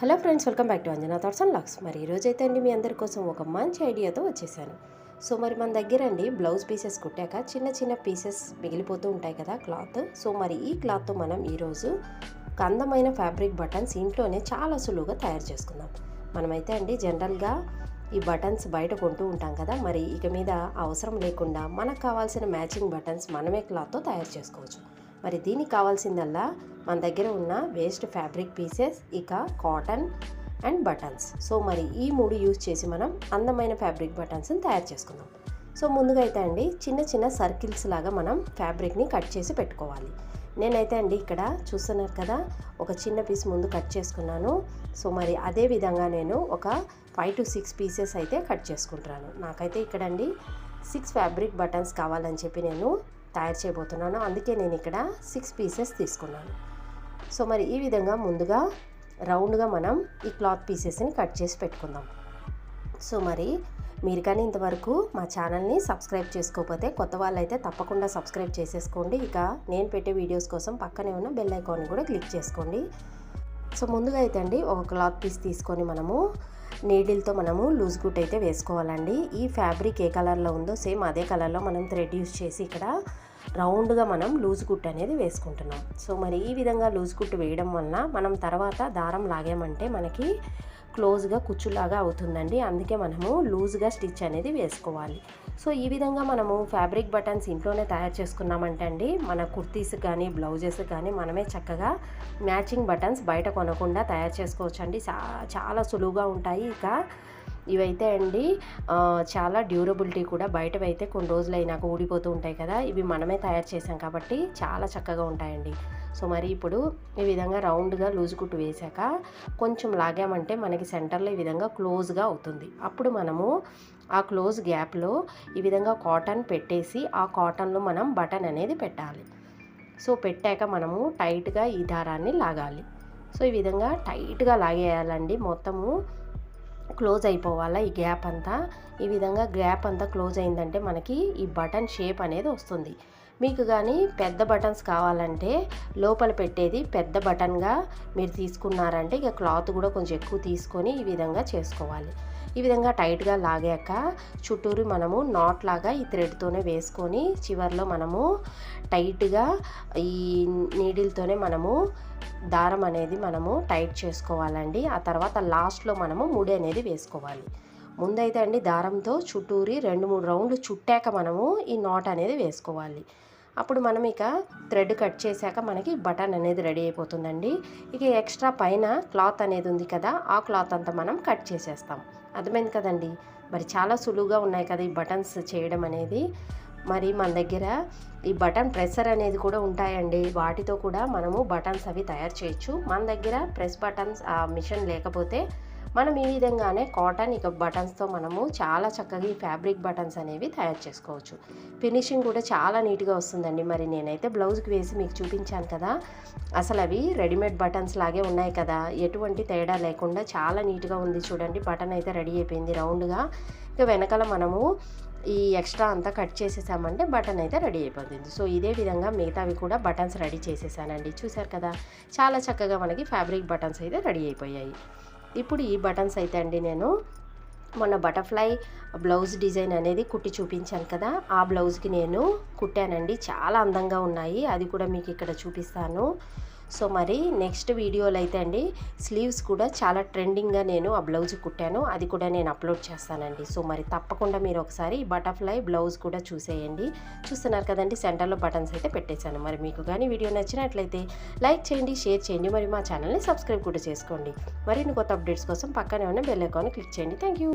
Hello friends welcome back to Anjana thoughts and locks మరి ఈరోజు అయితే అండి మీ అందరి కోసం ఒక మంచి ఐడియాతో వచ్చేసాను. సో మరి మన దగ్గర అండి బ్లౌజ్ పీసెస్ కుట్టాక చిన్న చిన్న పీసెస్ మిగిలిపోతూ ఉంటాయి కదా క్లాత్ సో మరి ఈ క్లాత్తో మనం ఈరోజు ఒక అందమైన ఫ్యాబ్రిక్ బటన్స్ ఇంట్లోనే చాలా సులువుగా తయారు చేసుకుందాం. మనమైతే అండి జనరల్గా ఈ బటన్స్ బయట కొంటూ ఉంటాం కదా మరి ఇక మీద అవసరం లేకుండా మనకు కావాల్సిన మ్యాచింగ్ బటన్స్ మనమే క్లాత్తో తయారు చేసుకోవచ్చు. మరి దీనికి కావాల్సిందల్లా మన దగ్గర ఉన్న వేస్ట్ ఫ్యాబ్రిక్ పీసెస్ ఇక కాటన్ అండ్ బటన్స్. సో మరి ఈ మూడు యూజ్ చేసి మనం అందమైన ఫ్యాబ్రిక్ బటన్స్ని తయారు చేసుకుందాం. సో ముందుగా అయితే అండి చిన్న చిన్న సర్కిల్స్ లాగా మనం ఫ్యాబ్రిక్ని కట్ చేసి పెట్టుకోవాలి. నేనైతే అండి ఇక్కడ చూస్తున్నారు కదా ఒక చిన్న పీస్ ముందు కట్ చేసుకున్నాను. సో మరి అదే విధంగా నేను ఒక ఫైవ్ టు సిక్స్ పీసెస్ అయితే కట్ చేసుకుంటున్నాను. నాకైతే ఇక్కడ అండి సిక్స్ ఫ్యాబ్రిక్ బటన్స్ కావాలని చెప్పి నేను తయారు చేయబోతున్నాను. అందుకే నేను ఇక్కడ సిక్స్ పీసెస్ తీసుకున్నాను. సో మరి ఈ విధంగా ముందుగా రౌండ్గా మనం ఈ క్లాత్ పీసెస్ని కట్ చేసి పెట్టుకుందాం. సో మరి మీరు కానీ ఇంతవరకు మా ఛానల్ని సబ్స్క్రైబ్ చేసుకోకపోతే కొత్త వాళ్ళైతే తప్పకుండా సబ్స్క్రైబ్ చేసేసుకోండి. ఇక నేను పెట్టే వీడియోస్ కోసం పక్కనే ఉన్న బెల్ ఐకాన్ కూడా క్లిక్ చేసుకోండి. సో ముందుగా అయితే అండి ఒక క్లాత్ పీస్ తీసుకొని మనము నీడిల్తో మనము లూజ్ గుట్ అయితే వేసుకోవాలండి. ఈ ఫ్యాబ్రిక్ ఏ కలర్లో ఉందో సేమ్ అదే కలర్లో మనం థ్రెడ్ యూస్ చేసి ఇక్కడ రౌండ్గా మనం లూజ్ గుట్ అనేది వేసుకుంటున్నాం. సో మరి ఈ విధంగా లూజ్ గుట్ వేయడం వలన మనం తర్వాత దారం లాగామంటే మనకి క్లోజ్గా కుచ్చులాగా అవుతుందండి. అందుకే మనము లూజ్గా స్టిచ్ అనేది వేసుకోవాలి. సో ఈ విధంగా మనము ఫ్యాబ్రిక్ బటన్స్ ఇంట్లోనే తయారు చేసుకున్నామంటే అండి మన కుర్తీస్ కానీ బ్లౌజెస్ కానీ మనమే చక్కగా మ్యాచింగ్ బటన్స్ బయట కొనకుండా తయారు చేసుకోవచ్చండి. చాలా సులువుగా ఉంటాయి ఇక. ఇవైతే అండి చాలా డ్యూరబిలిటీ కూడా బయటవైతే కొన్ని రోజులు అయినాక ఊడిపోతూ ఉంటాయి కదా ఇవి మనమే తయారు చేసాం కాబట్టి చాలా చక్కగా ఉంటాయండి. సో మరి ఇప్పుడు ఈ విధంగా రౌండ్గా లూజ్ కుట్టు వేసాక కొంచెం లాగామంటే మనకి సెంటర్లో ఈ విధంగా క్లోజ్గా అవుతుంది. అప్పుడు మనము ఆ క్లోజ్ గ్యాప్లో ఈ విధంగా కాటన్ పెట్టేసి ఆ కాటన్లో మనం బటన్ అనేది పెట్టాలి. సో పెట్టాక మనము టైట్గా ఈ దారాన్ని లాగాలి. సో ఈ విధంగా టైట్గా లాగేయాలండి. మొత్తము క్లోజ్ అయిపోవాలా ఈ గ్యాప్ అంతా? ఈ విధంగా గ్యాప్ అంతా క్లోజ్ అయిందంటే మనకి ఈ బటన్ షేప్ అనేది వస్తుంది. మీకు కానీ పెద్ద బటన్స్ కావాలంటే లోపల పెట్టేది పెద్ద బటన్గా మీరు తీసుకున్నారంటే ఇక క్లాత్ కూడా కొంచెం ఎక్కువ తీసుకొని ఈ విధంగా చేసుకోవాలి. ఈ విధంగా టైట్గా లాగాక చుట్టూరు మనము నాట్ లాగా ఈ థ్రెడ్తోనే వేసుకొని చివరిలో మనము టైట్గా ఈ నీడిల్తోనే మనము దారం అనేది మనము టైట్ చేసుకోవాలండి. ఆ తర్వాత లాస్ట్లో మనము ముడి అనేది వేసుకోవాలి. ముందైతే అండి దారంతో చుట్టూరి రెండు మూడు రౌండ్లు చుట్టాక మనము ఈ నాట్ అనేది వేసుకోవాలి. అప్పుడు మనం ఇక థ్రెడ్ కట్ చేశాక మనకి బటన్ అనేది రెడీ అయిపోతుందండి. ఇక ఎక్స్ట్రా పైన క్లాత్ అనేది ఉంది కదా ఆ క్లాత్ అంతా మనం కట్ చేసేస్తాం. అర్థమైంది కదండి? మరి చాలా సులువుగా ఉన్నాయి కదా ఈ బటన్స్ చేయడం అనేది. మరి మన దగ్గర ఈ బటన్ ప్రెసర్ అనేది కూడా ఉంటాయండి. వాటితో కూడా మనము బటన్స్ అవి తయారు చేయొచ్చు. మన దగ్గర ప్రెస్ బటన్స్ ఆ మిషన్ లేకపోతే మనం ఈ విధంగానే కాటన్ ఇక బటన్స్తో మనము చాలా చక్కగా ఈ ఫ్యాబ్రిక్ బటన్స్ అనేవి తయారు చేసుకోవచ్చు. ఫినిషింగ్ కూడా చాలా నీట్గా వస్తుందండి. మరి నేనైతే బ్లౌజ్కి వేసి మీకు చూపించాను కదా అసలు అవి రెడీమేడ్ బటన్స్ లాగే ఉన్నాయి కదా. ఎటువంటి తేడా లేకుండా చాలా నీట్గా ఉంది చూడండి. బటన్ అయితే రెడీ అయిపోయింది రౌండ్గా. ఇక వెనకాల మనము ఈ ఎక్స్ట్రా అంతా కట్ చేసేసామంటే బటన్ అయితే రెడీ అయిపోతుంది. సో ఇదే విధంగా మిగతావి కూడా బటన్స్ రెడీ చేసేసానండి. చూసారు కదా చాలా చక్కగా మనకి ఫ్యాబ్రిక్ బటన్స్ అయితే రెడీ అయిపోయాయి. ఇప్పుడు ఈ బటన్స్ అయితే అండి నేను. మొన్న బటర్ఫ్లై బ్లౌజ్ డిజైన్ అనేది కుట్టి చూపించాను కదా ఆ బ్లౌజ్కి నేను కుట్టానండి. చాలా అందంగా ఉన్నాయి. అది కూడా మీకు ఇక్కడ చూపిస్తాను. సో మరి నెక్స్ట్ వీడియోలో అయితే అండి స్లీవ్స్ కూడా చాలా ట్రెండింగ్గా నేను ఆ బ్లౌజ్ కుట్టాను. అది కూడా నేను అప్లోడ్ చేస్తానండి. సో మరి తప్పకుండా మీరు ఒకసారి బటర్ఫ్లై బ్లౌజ్ కూడా చూసేయండి. చూస్తున్నారు కదండి సెంటర్లో బటన్స్ అయితే పెట్టేశాను. మరి మీకు కానీ వీడియో నచ్చినట్లయితే లైక్ చేయండి షేర్ చేయండి మరి మా ఛానల్ని సబ్స్క్రైబ్ కూడా చేసుకోండి. మరిన్ని కొత్త అప్డేట్స్ కోసం పక్కనే ఉన్న బెల్ ఐకాన్ క్లిక్ చేయండి. Thank you